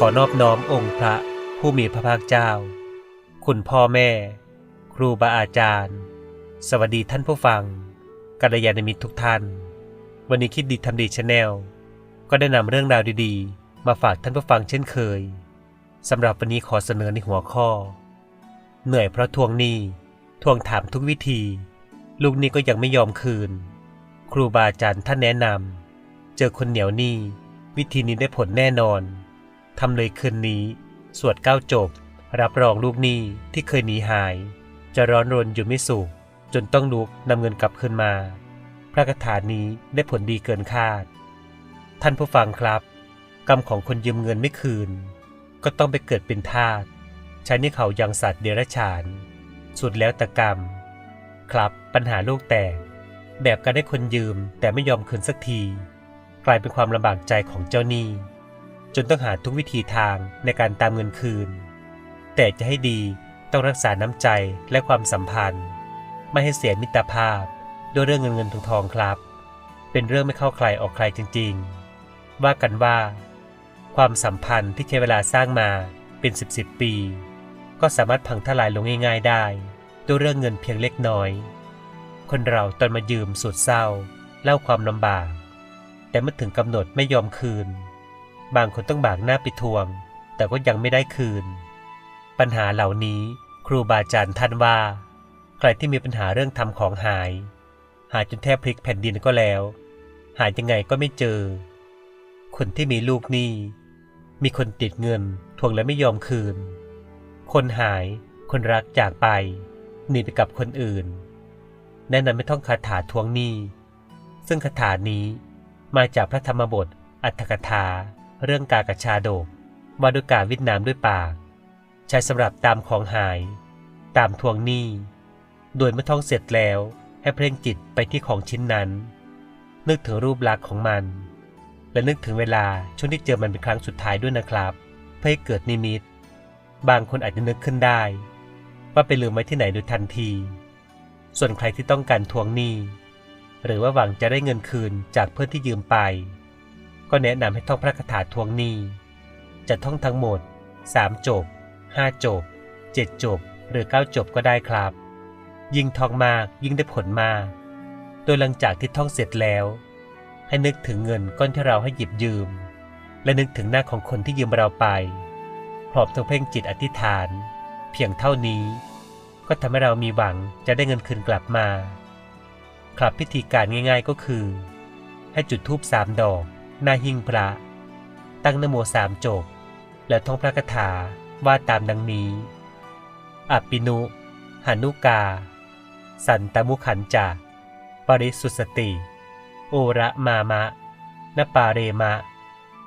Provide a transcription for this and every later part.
ขอนอบน้อมองค์พระผู้มีพระภาคเจ้า คุณพ่อแม่ ครูบาอาจารย์ สวัสดีท่านผู้ฟังกัลยาณมิตรทุกท่าน วันนี้คิดดีทำดีชาแนลก็ได้นำเรื่องราวดีๆ มาฝากท่านผู้ฟังเช่นเคยสำหรับวันนี้ขอเสนอในหัวข้อ เหนื่อยเพราะทวงหนี้ทวงถามทุกวิธี ลูกนี้ก็ยังไม่ยอมคืน ครูบาอาจารย์ท่านแนะนำเจอคนเหนียวหนี้วิธีนี้ได้ผลแน่นอน ทำเลยคืนนี้ สวดเก้าจบ รับรองลูกหนี้ที่เคยหนีหาย จะร้อนรนอยู่ไม่สุขจนต้องลุกนำเงินกลับคืนมา พระคาถานี้ได้ผลดีเกินคาด ท่านผู้ฟังครับ กรรมของคนยืมเงินไม่คืน ก็ต้องไปเกิดเป็นทาสใช้นี่เขายังสัตว์เดรัจฉาน สุดแล้วแต่กรรม ครับปัญหาลูกแตกแบบการได้คนยืมแต่ไม่ยอมคืนสักที กลายเป็นความลำบากใจของเจ้าหนี้ นต้องหาทุกวิธีทางในการตามเงินคืน แต่จะให้ดีต้องรักษาน้ำใจและความสัมพันธ์ ไม่ให้เสียมิตรภาพด้วยเรื่องเงินเงินทองทองครับ เป็นเรื่องไม่เข้าใครออกใครจริง ๆ ว่ากันว่า ความสัมพันธ์ที่ใช้เวลาสร้างมาเป็นสิบสิบปี ก็สามารถพังทลายลงง่าย ๆ ได้ด้วยเรื่องเงินเพียงเล็กน้อย คนเราตอนมายืมสุดเศร้า เล่าความลำบาก แต่เมื่อถึงกำหนดไม่ยอมคืน บางคนต้องบากหน้าไปทวง แต่ก็ยังไม่ได้คืน ปัญหาเหล่านี้ครูบาอาจารย์ท่านว่า ใครที่มีปัญหาเรื่องทำของหาย หาจนแทบพลิกแผ่นดินก็แล้ว หายยังไงก็ไม่เจอ คนที่มีลูกหนี้มีคนติดเงินทวงและไม่ยอมคืน คนหายคนรักจากไปหนีไปกับคนอื่น แนะนำไม่ต้องคาถาทวงหนี้ ซึ่งคาถานี้มาจากพระธรรมบทอัตถกถา เรื่องกากชาดกว่าด้วยการวิดน้ำด้วยปาก ใช้สำหรับตามของหาย ตามทวงหนี้ โดยเมื่อท่องเสร็จแล้วให้เพ่งจิตไปที่ของชิ้นนั้น นึกถึงรูปลักษณ์ของมัน และนึกถึงเวลาช่วงที่เจอมันเป็นครั้งสุดท้ายด้วยนะครับ เพื่อให้เกิดนิมิต บางคนอาจจะนึกขึ้นได้ ว่าไปลืมไว้ที่ไหนโดยทันที ส่วนใครที่ต้องการทวงหนี้ หรือว่าหวังจะได้เงินคืนจากเพื่อนที่ยืมไป ก็แนะนำให้ท่องพระคาถาทวงหนี้ จะท่องทั้งหมด 3 จบ 5 จบ 7 จบ หรือ 9 จบก็ได้ครับ ยิ่งท่องมากยิ่งได้ผลมาก โดยหลังจากที่ท่องเสร็จแล้ว ให้นึกถึงเงินก้อนที่เราให้หยิบยืม และนึกถึงหน้าของคนที่ยืมเราไป พร้อมทั้งเพ่งจิตอธิษฐาน เพียงเท่านี้ ก็ทำให้เรามีหวังจะได้เงินคืนกลับมา ครับพิธีการง่าย ๆก็คือ ให้จุดธูปสามดอก หน้าหิ้งพระ ตั้งนโมสามจบ แล้วท่องพระคาถาว่าตามดังนี้ อปินุหานุกา สันตมุขันจาปริสุสติ โอระมามะนปาเรมะ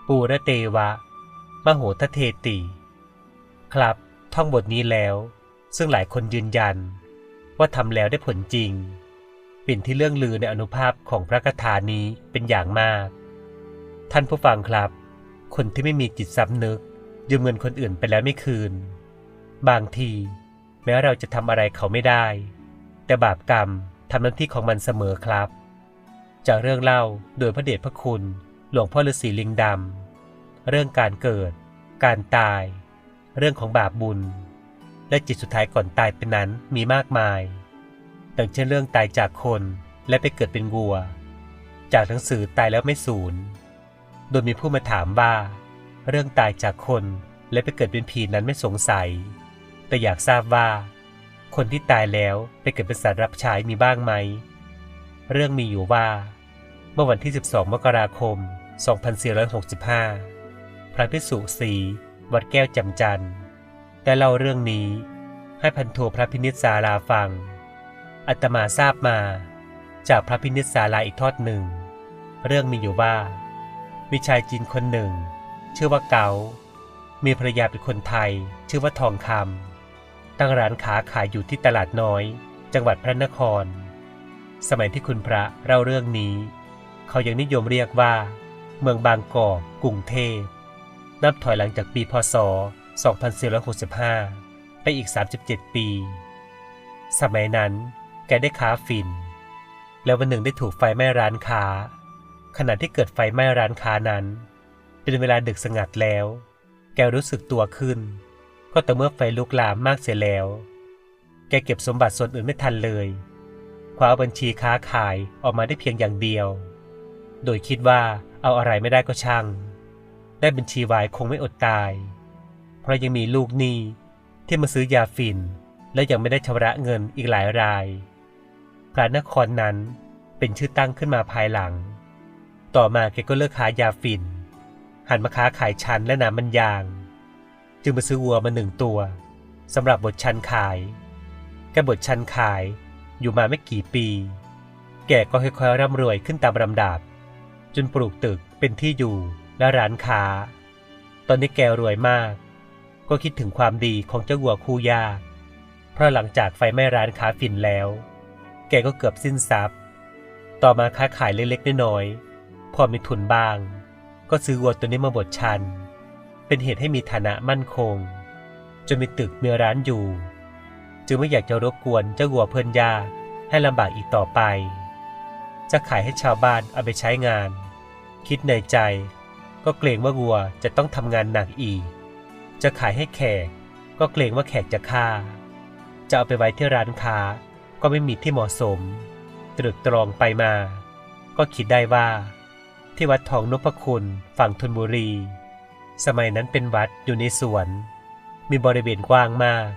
ปูระเตวะ มโหทเทติ ครับ ท่องบทนี้แล้ว ซึ่งหลายคนยืนยัน ว่าทำแล้วได้ผลจริงเป็นที่เรื่องลือในอนุภาพของพระคาถานี้เป็นอย่างมาก ท่านผู้ฟังครับ คนที่ไม่มีจิตสำนึก ยืมเงินคนอื่นไปแล้วไม่คืน บางที แม้เราจะทำอะไรเขาไม่ได้ แต่บาปกรรมทำหน้าที่ของมันเสมอครับ จากเรื่องเล่าโดยพระเดชพระคุณ หลวงพ่อฤาษีลิงดำเรื่องการเกิด การตาย เรื่องของบาปบุญ และจิตสุดท้ายก่อนตายเป็นนั้นมีมากมายดังเช่นเรื่องตายจากคนและไปเกิดเป็นวัว จากหนังสือตายแล้วไม่สูญ โดยมีผู้มาถามว่า เรื่องตายจากคนและไปเกิดเป็นผีนั้นไม่สงสัย แต่อยากทราบว่า คนที่ตายแล้วไปเกิดเป็นสัตว์รับใช้มีบ้างไหม เรื่องมีอยู่ว่า เมื่อวันที่ 12 มกราคม 2465 พระพิสุสีวัดแก้วจำจันทร์ได้เล่าเรื่องนี้ ให้พันโทพระพินิจสาราฟัง อัตมาทราบมา จากพระพินิจสาราอีกทอดหนึ่ง เรื่องมีอยู่ว่า มีชายจีนคนหนึ่ง ชื่อว่าเกา มีภรรยาเป็นคนไทย ชื่อว่าทองคำตั้งร้านค้าขายอยู่ที่ตลาดน้อย จังหวัดพระนคร สมัยที่คุณพระเล่าเรื่องนี้ เขายังนิยมเรียกว่า เมืองบางกอกกรุงเทพ นับถอยหลังจากปีพศ 2465 ไปอีก 37 ปี สมัยนั้นแกได้ค้าฝิ่น แล้ววันหนึ่งได้ถูกไฟไหม้ร้านค้า ขณะที่เกิดไฟไหม้ร้านค้านั้น เป็นเวลาดึกสงัดแล้ว แกรู้สึกตัวขึ้น ก็แต่เมื่อไฟลุกลามมากเสียแล้ว แกเก็บสมบัติส่วนอื่นไม่ทันเลยคว้าเอาบัญชีค้าขายออกมาได้เพียงอย่างเดียว โดยคิดว่าเอาอะไรไม่ได้ก็ช่าง ได้บัญชีวายคงไม่อดตาย เพราะยังมีลูกหนี้ที่มาซื้อยาฝิ่น และยังไม่ได้ชำระเงินอีกหลายรายพระนครนั้นเป็นชื่อตั้งขึ้นมาภายหลัง ต่อมาแกก็เลิกขายยาฝิ่น หันมาค้าขายชันและน้ำมันยาง จึงมาซื้อวัวมาหนึ่งตัวสำหรับบทชันขายแกบทชันขายอยู่มาไม่กี่ปี แกก็ค่อยๆร่ำรวยขึ้นตามลำดับ จนปลูกตึกเป็นที่อยู่และร้านค้า ตอนนี้แกรวยมาก ก็คิดถึงความดีของเจ้าวัวคู่ยาเพราะหลังจากไฟไหม้ร้านค้าฝิ่นแล้ว แกก็เกือบสิ้นทรัพย์ ต่อมาค้าขายเล็กๆน้อยๆ พอมีทุนบ้าง ก็ซื้อวัวตัวนี้มาบดชัน เป็นเหตุให้มีฐานะมั่นคง จนมีตึกมีร้านอยู่ จึงไม่อยากจะรบกวนเจ้าวัวเพื่อนยาให้ลำบากอีกต่อไป จะขายให้ชาวบ้านเอาไปใช้งาน คิดในใจ ก็เกรงว่าวัวจะต้องทำงานหนักอีก จะขายให้แขก ก็เกรงว่าแขกจะฆ่า จะเอาไปไว้ที่ร้านค้าก็ไม่มีที่เหมาะสม ตรึกตรองไปมา ก็คิดได้ว่า ที่วัดทองนพคุณฝั่งธนบุรี สมัยนั้นเป็นวัดอยู่ในสวน มีบริเวณกว้างมาก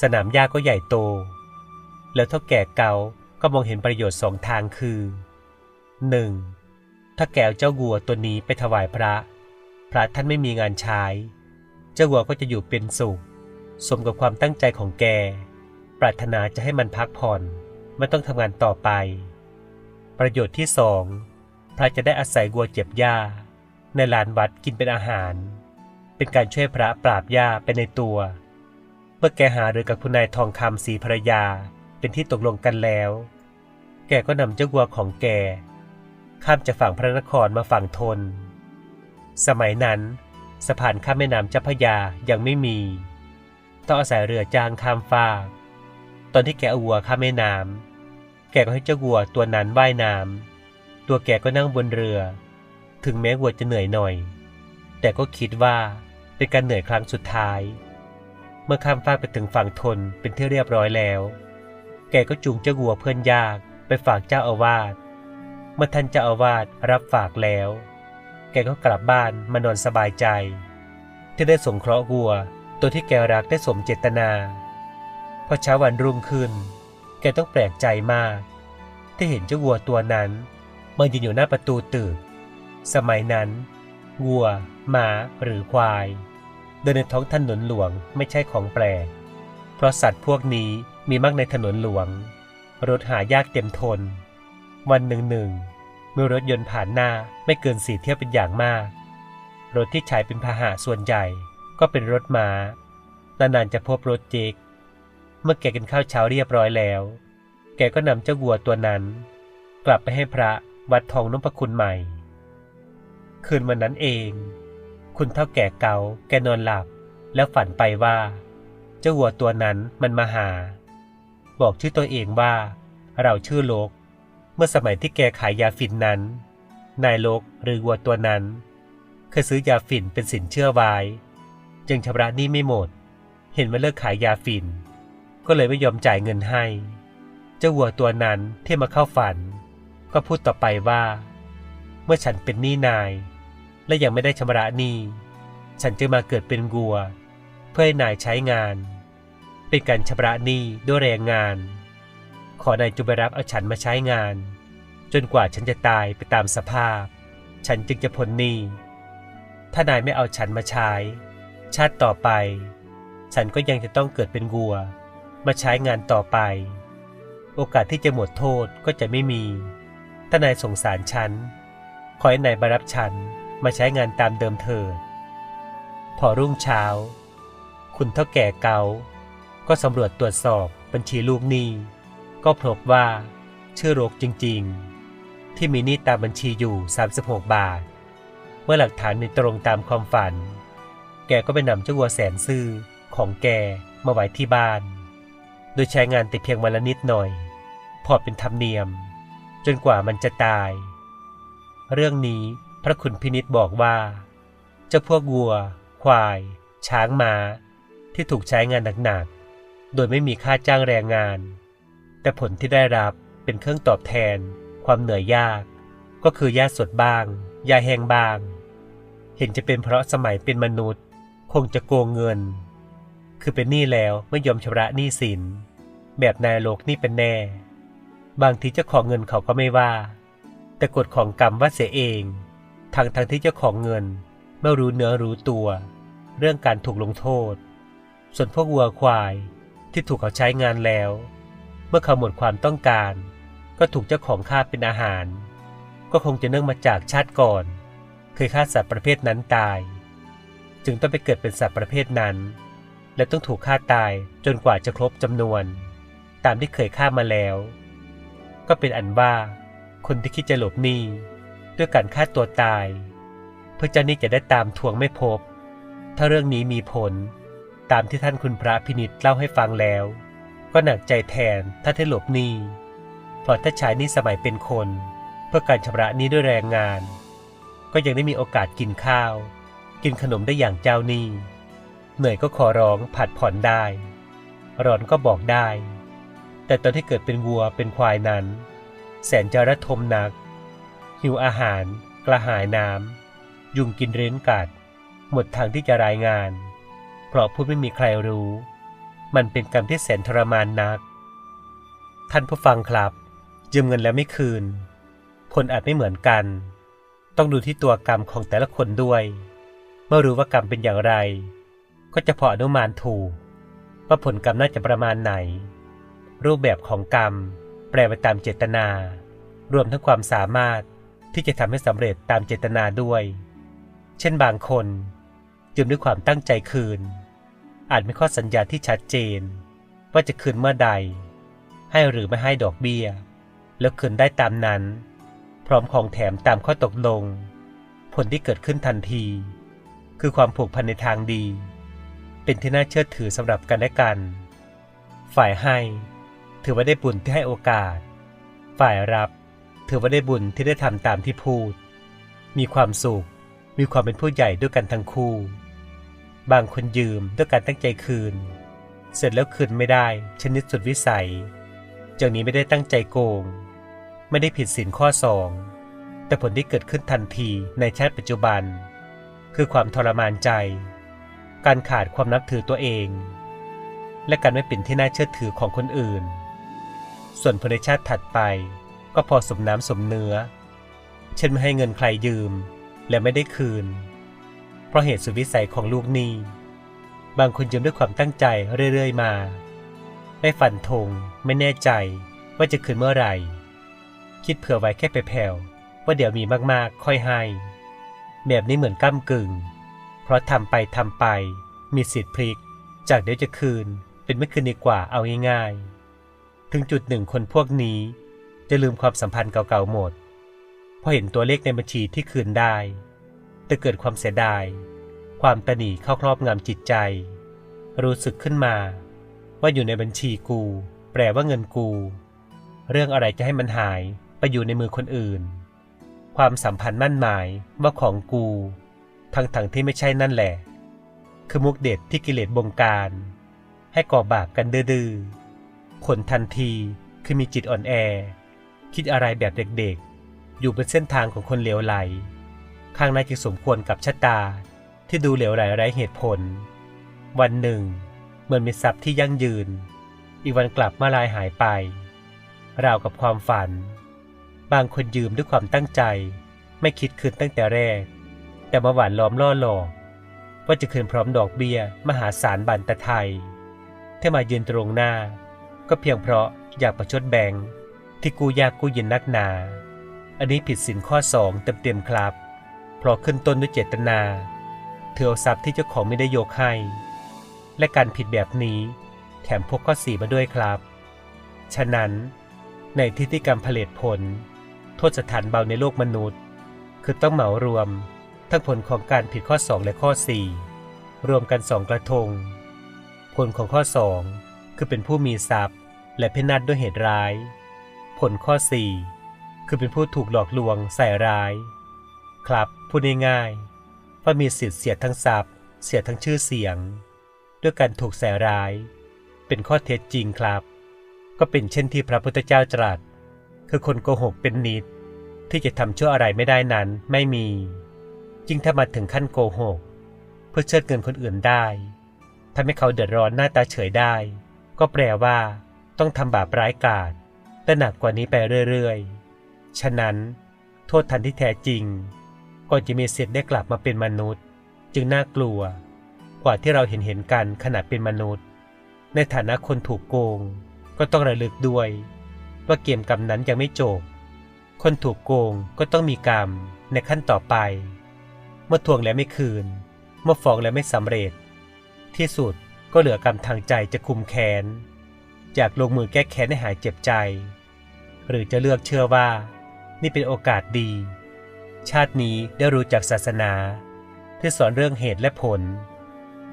สนามหญ้าก็ใหญ่โต แล้วเท่าแก่เก่าก็มองเห็นประโยชน์สองทางคือ 1. ถ้าแกเอาเจ้าวัวตัวนี้ไปถวายพระ พระท่านไม่มีงานใช้ เจ้าวัวก็จะอยู่เป็นสุข สมกับความตั้งใจของแก ปรารถนาจะให้มันพักผ่อน ไม่ต้องทำงานต่อไป ประโยชน์ที่สอง พระจะได้อาศัยวัวเจ็บหญ้า ในลานวัดกินเป็นอาหาร เป็นการช่วยพระปราบหญ้าไปในตัว เมื่อแกหาเรือกับคุณนายทองคำสีภรรยาเป็นที่ตกลงกันแล้ว แกก็นำเจ้าวัวของแก ข้ามจากฝั่งพระนครมาฝั่งทน สมัยนั้นสะพานข้ามแม่น้ำเจ้าพยายังไม่มี ต้องอาศัยเรือจ้างข้ามฟาก ตอนที่แกเอาวัวข้ามแม่น้ำแกก็ให้เจ้าวัวตัวนั้นว่ายน้ำ ตัวแกก็นั่งบนเรือ ถึงแม้วัวจะเหนื่อยหน่อย แต่ก็คิดว่าเป็นการเหนื่อยครั้งสุดท้าย เมื่อข้ามฟากไปถึงฝั่งทนเป็นที่เรียบร้อยแล้ว แกก็จูงเจ้าวัวเพื่อนยากไปฝากเจ้าอาวาส เมื่อท่านเจ้าอาวาสรับฝากแล้ว แกก็กลับบ้านมานอนสบายใจ ที่ได้สงเคราะห์วัวตัวที่แกรักได้สมเจตนา พอเช้าวันรุ่งขึ้น แกต้องแปลกใจมาก ที่เห็นเจ้าวัวตัวนั้น มายืนอยู่หน้าประตูตึก สมัยนั้นวัวหมาหรือควาย เดินในท้องถนนหลวงไม่ใช่ของแปลก เพราะสัตว์พวกนี้มีมากในถนนหลวง รถหายากเต็มทน วันหนึ่งหนึ่งเมื่อรถยนต์ผ่านหน้าไม่เกินสี่เที่ยวเป็นอย่างมาก รถที่ใช้เป็นพาหะส่วนใหญ่ก็เป็นรถม้านานๆจะพบรถเจกเมื่อแกกินข้าวเช้าเรียบร้อยแล้ว แกก็นำเจ้าวัวตัวนั้น กลับไปให้พระ วัดทองนพคุณใหม่ คืนวันนั้นเอง คุณเท่าแก่เกาแกนอนหลับ แล้วฝันไปว่า เจ้าวัวตัวนั้นมันมาหา บอกชื่อตัวเองว่า เราชื่อโลก เมื่อสมัยที่แกขายยาฝิ่นนั้น นายโลกหรือวัวตัวนั้น เคยซื้อยาฝิ่นเป็นสินเชื่อไว้จึงชำระหนี้ไม่หมด เห็นว่าเลิกขายยาฝิ่น ก็เลยไม่ยอมจ่ายเงินให้ เจ้าวัวตัวนั้นที่มาเข้าฝัน ก็พูดต่อไปว่า เมื่อฉันเป็นหนี้นาย และยังไม่ได้ชำระหนี้ ฉันจึงมาเกิดเป็นวัว เพื่อให้นายใช้งาน เป็นการชำระหนี้ด้วยแรงงาน ขอนายจงไปรับเอาฉันมาใช้งาน จนกว่าฉันจะตายไปตามสภาพ ฉันจึงจะพ้นหนี้ ถ้านายไม่เอาฉันมาใช้ ชาติต่อไป ฉันก็ยังจะต้องเกิดเป็นวัว มาใช้งานต่อไป โอกาสที่จะหมดโทษก็จะไม่มี ถ้านายสงสารฉัน ขอให้นายมารับฉันมาใช้งานตามเดิมเถิด พอรุ่งเช้า คุณเท่าแก่เกา ก็สำรวจตรวจสอบบัญชีลูกหนี้ ก็พบว่า ชื่อโรคจริงๆ ที่มีหนี้ตามบัญชีอยู่ 36 บาท เมื่อหลักฐานมีตรงตามความฝัน แกก็ไปนำเจ้าวัวแสนซื่อของแกมาไว้ที่บ้าน โดยใช้งานแต่เพียงวันละนิดหน่อย พอเป็นธรรมเนียม จนกว่ามันจะตาย เรื่องนี้พระคุณพินิษบอกว่า เจ้าพวกวัว ควาย ช้างมาที่ถูกใช้งานหนักๆ โดยไม่มีค่าจ้างแรงงาน แต่ผลที่ได้รับเป็นเครื่องตอบแทน ความเหนื่อยยาก ก็คือหญ้าสดบ้างหญ้าแห้งบ้าง เห็นจะเป็นเพราะสมัยเป็นมนุษย์ คงจะโกงเงิน คือเป็นหนี้แล้วไม่ยอมชำระหนี้สิน แบบนายโลกนี่เป็นแน่ บางทีเจ้าของเงินเขาก็ไม่ว่า แต่กฎของกรรมว่าเสียเองทางทางที่เจ้าของเงินไม่รู้เนื้อรู้ตัว เรื่องการถูกลงโทษ ส่วนพวกวัวควายที่ถูกเขาใช้งานแล้ว เมื่อเขาหมดความต้องการ ก็ถูกเจ้าของฆ่าเป็นอาหาร ก็คงจะเนื่องมาจากชาติก่อน เคยฆ่าสัตว์ประเภทนั้นตาย จึงต้องไปเกิดเป็นสัตว์ประเภทนั้น และต้องถูกฆ่าตายจนกว่าจะครบจำนวน ตามที่เคยฆ่ามาแล้ว ก็เป็นอันว่า คนที่คิดจะหลบหนี้ด้วยการฆ่าตัวตาย เพื่อเจ้าหนี้จะได้ตามทวงไม่พบ ถ้าเรื่องนี้มีผล ตามที่ท่านคุณพระพินิษเล่าให้ฟังแล้ว ก็หนักใจแทนถ้าได้หลบหนี้เพราะถ้าใช้หนี้สมัยเป็นคน เพื่อการชำระหนี้ด้วยแรงงาน ก็ยังได้มีโอกาสกินข้าว กินขนมได้อย่างเจ้าหนี้เหนื่อยก็ขอร้องผัดผ่อนได้ ร้อนก็บอกได้ แต่ตอนที่เกิดเป็นวัวเป็นควายนั้น แสนจะระทมหนัก หิวอาหาร กระหายน้ำ ยุงกินเร้นกัด หมดทางที่จะรายงาน เพราะผู้ไม่มีใครรู้ มันเป็นกรรมที่แสนทรมานนัก ท่านผู้ฟังครับ ยืมเงินแล้วไม่คืนผลอาจไม่เหมือนกัน ต้องดูที่ตัวกรรมของแต่ละคนด้วย เมื่อรู้ว่ากรรมเป็นอย่างไร ก็จะพออนุมานถูกว่าผลกรรมน่าจะประมาณไหน รูปแบบของกรรม แปลไปตามเจตนา รวมทั้งความสามารถที่จะทำให้สำเร็จตามเจตนาด้วย เช่นบางคนยืมด้วยความตั้งใจคืน อาจไมีข้อสัญญาที่ชัดเจน ว่าจะคืนเมื่อใด ให้หรือไม่ให้ดอกเบี้ย แล้วคืนได้ตามนั้น พร้อมของแถมตามข้อตกลง ผลที่เกิดขึ้นทันที คือความผูกพันในทางดี เป็นที่น่าเชื่อถือสำหรับกันและกัน ฝ่ายให้ ถือว่าได้บุญที่ให้โอกาส ฝ่ายรับ ถือว่าได้บุญที่ได้ทำตามที่พูด มีความสุข มีความเป็นผู้ใหญ่ด้วยกันทั้งคู่ บางคนยืมด้วยการตั้งใจคืน เสร็จแล้วคืนไม่ได้ชนิดสุดวิสัยจากนี้ไม่ได้ตั้งใจโกง ไม่ได้ผิดศีลข้อสองแต่ผลที่เกิดขึ้นทันทีในชาติปัจจุบัน คือความทรมานใจ การขาดความนับถือตัวเอง และการไม่เป็นที่น่าเชื่อถือของคนอื่น ส่วนผลในชาติถัดไป ก็พอสมน้ำสมเนื้อ เช่นไม่ให้เงินใครยืมและไม่ได้คืน เพราะเหตุสุดวิสัยของลูกหนี้ บางคนยืมด้วยความตั้งใจเรื่อยๆมาไม่ฝันธงไม่แน่ใจว่าจะคืนเมื่อไหร่ คิดเผื่อไว้แค่ไปแผ่วว่าเดี๋ยวมีมากๆ ค่อยให้ แบบนี้เหมือนก้ามกึ่ง เพราะทำไปทำไป มีสิทธิ์พลิก จากเดี๋ยวจะคืนเป็นไม่คืนดีกว่าเอาง่ายๆ ถึงจุดหนึ่งคนพวกนี้ จะลืมความสัมพันธ์เก่าๆหมดพอเห็นตัวเลขในบัญชีที่คืนได้ แต่เกิดความเสียดาย ความตนีเข้าครอบงำจิตใจ รู้สึกขึ้นมา ว่าอยู่ในบัญชีกู แปลว่าเงินกู เรื่องอะไรจะให้มันหายไปอยู่ในมือคนอื่น ความสัมพันธ์มั่นหมายว่าของกูทั้งๆทที่ไม่ใช่นั่นแหละ คือมุกเด็ดที่กิเลสบงการ ให้ก่อบาปกันดื้อๆ ผลทันทีคือมีจิตอ่อนแอ คิดอะไรแบบเด็กๆ อยู่บนเส้นทางของคนเหลวไหล ข้างในจึงสมควรกับชะตาที่ดูเหลวไหลไร้เหตุผล วันหนึ่ง เหมือนมีทรัพย์ที่ยั่งยืน อีกวันกลับมาลายหายไป ราวกับความฝัน บางคนยืมด้วยความตั้งใจ ไม่คิดคืนตั้งแต่แรก แต่มาหวานล้อมล่อหลอกว่าจะคืนพร้อมดอกเบี้ยมหาศาลบันตะไทยที่มายืนตรงหน้า ก็เพียงเพราะอยากประชดแบงค์ที่กูยากกูเย็นนักหนา อันนี้ผิดสินข้อสองเต็มๆครับ เพราะขึ้นต้นด้วยเจตนาเธอเอาทรัพย์ที่เจ้าของไม่ได้โยกให้ และการผิดแบบนี้แถมพกข้อสี่มาด้วยครับ ฉะนั้น ในทิฏฐิกรรมผลิตผล โทษสถานเบาในโลกมนุษย์ คือต้องเหมารวม ทั้งผลของการผิดข้อ2และข้อ4รวมกันสองกระทง ผลของข้อ2คือเป็นผู้มีทรัพย์ และพินาศด้วยเหตุร้าย ผลข้อ 4 คือเป็นผู้ถูกหลอกลวงใส่ร้าย ครับพูดง่ายๆว่ามีสิทธิ์เสียทั้งทรัพย์ เสียทั้งชื่อเสียง ด้วยการถูกใส่ร้าย เป็นข้อเท็จจริงครับ ก็เป็นเช่นที่พระพุทธเจ้าตรัส คือคนโกหกเป็นนิด ที่จะทำชั่วอะไรไม่ได้นั้นไม่มียิ่งถ้ามาถึงขั้นโกหก เพื่อเชิดเงินคนอื่นได้ทำให้เขาเดือดร้อนหน้าตาเฉยได้ ก็แปลว่า ต้องทำบาปร้ายกาจและหนักกว่านี้ไปเรื่อยๆ ฉะนั้น โทษทันที่แท้จริงก่อนจะมีสิทธิ์ได้กลับมาเป็นมนุษย์ จึงน่ากลัว กว่าที่เราเห็นเห็นกันขณะเป็นมนุษย์ ในฐานะคนถูกโกง ก็ต้องระลึกด้วย ว่าเกมกรรมนั้นยังไม่จบ คนถูกโกงก็ต้องมีกรรมในขั้นต่อไป เมื่อทวงแล้วไม่คืน เมื่อฟ้องแล้วไม่สำเร็จ ที่สุดก็เหลือกรรมทางใจจะคุมแค้น อยากลงมือแก้แค้นให้หายเจ็บใจ หรือจะเลือกเชื่อว่า นี่เป็นโอกาสดี ชาตินี้ได้รู้จักศาสนา ที่สอนเรื่องเหตุและผล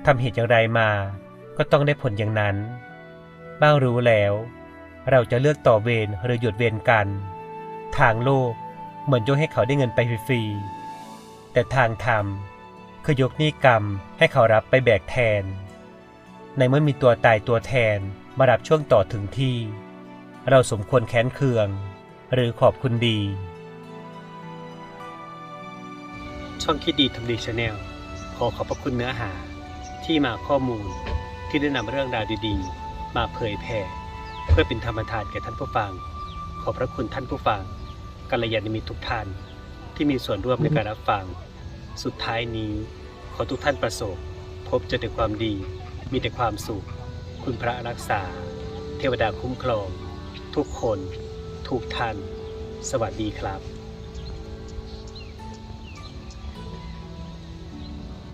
ทำเหตุอย่างไรมาก็ต้องได้ผลอย่างนั้น บ้างรู้แล้ว เราจะเลือกต่อเวรหรือหยุดเวรกัน ทางโลกเหมือนยกให้เขาได้เงินไปฟรีๆแต่ทางธรรมคือยกหนี้กรรมให้เขารับไปแบกแทน ในเมื่อมีตัวตายตัวแทน มารับช่วงต่อถึงที่ เราสมควรแค้นเคือง หรือขอบคุณดี ช่องคิดดีทำดีชาแนลขอขอบพระคุณเนื้อหาที่มาข้อมูลที่ได้นำเรื่องราวดีๆ มาเผยแผ่เพื่อเป็นธรรมทานแก่ท่านผู้ฟัง ขอบพระคุณท่านผู้ฟังกัลยาณมิตรทุกท่านที่มีส่วนร่วมในการรับฟัง สุดท้ายนี้ ขอทุกท่านประสบ พบเจอแต่ความดี มีแต่ความสุข คุณพระรักษา เทวดาคุ้มครอง ทุกคน ทุกท่าน สวัสดีครับ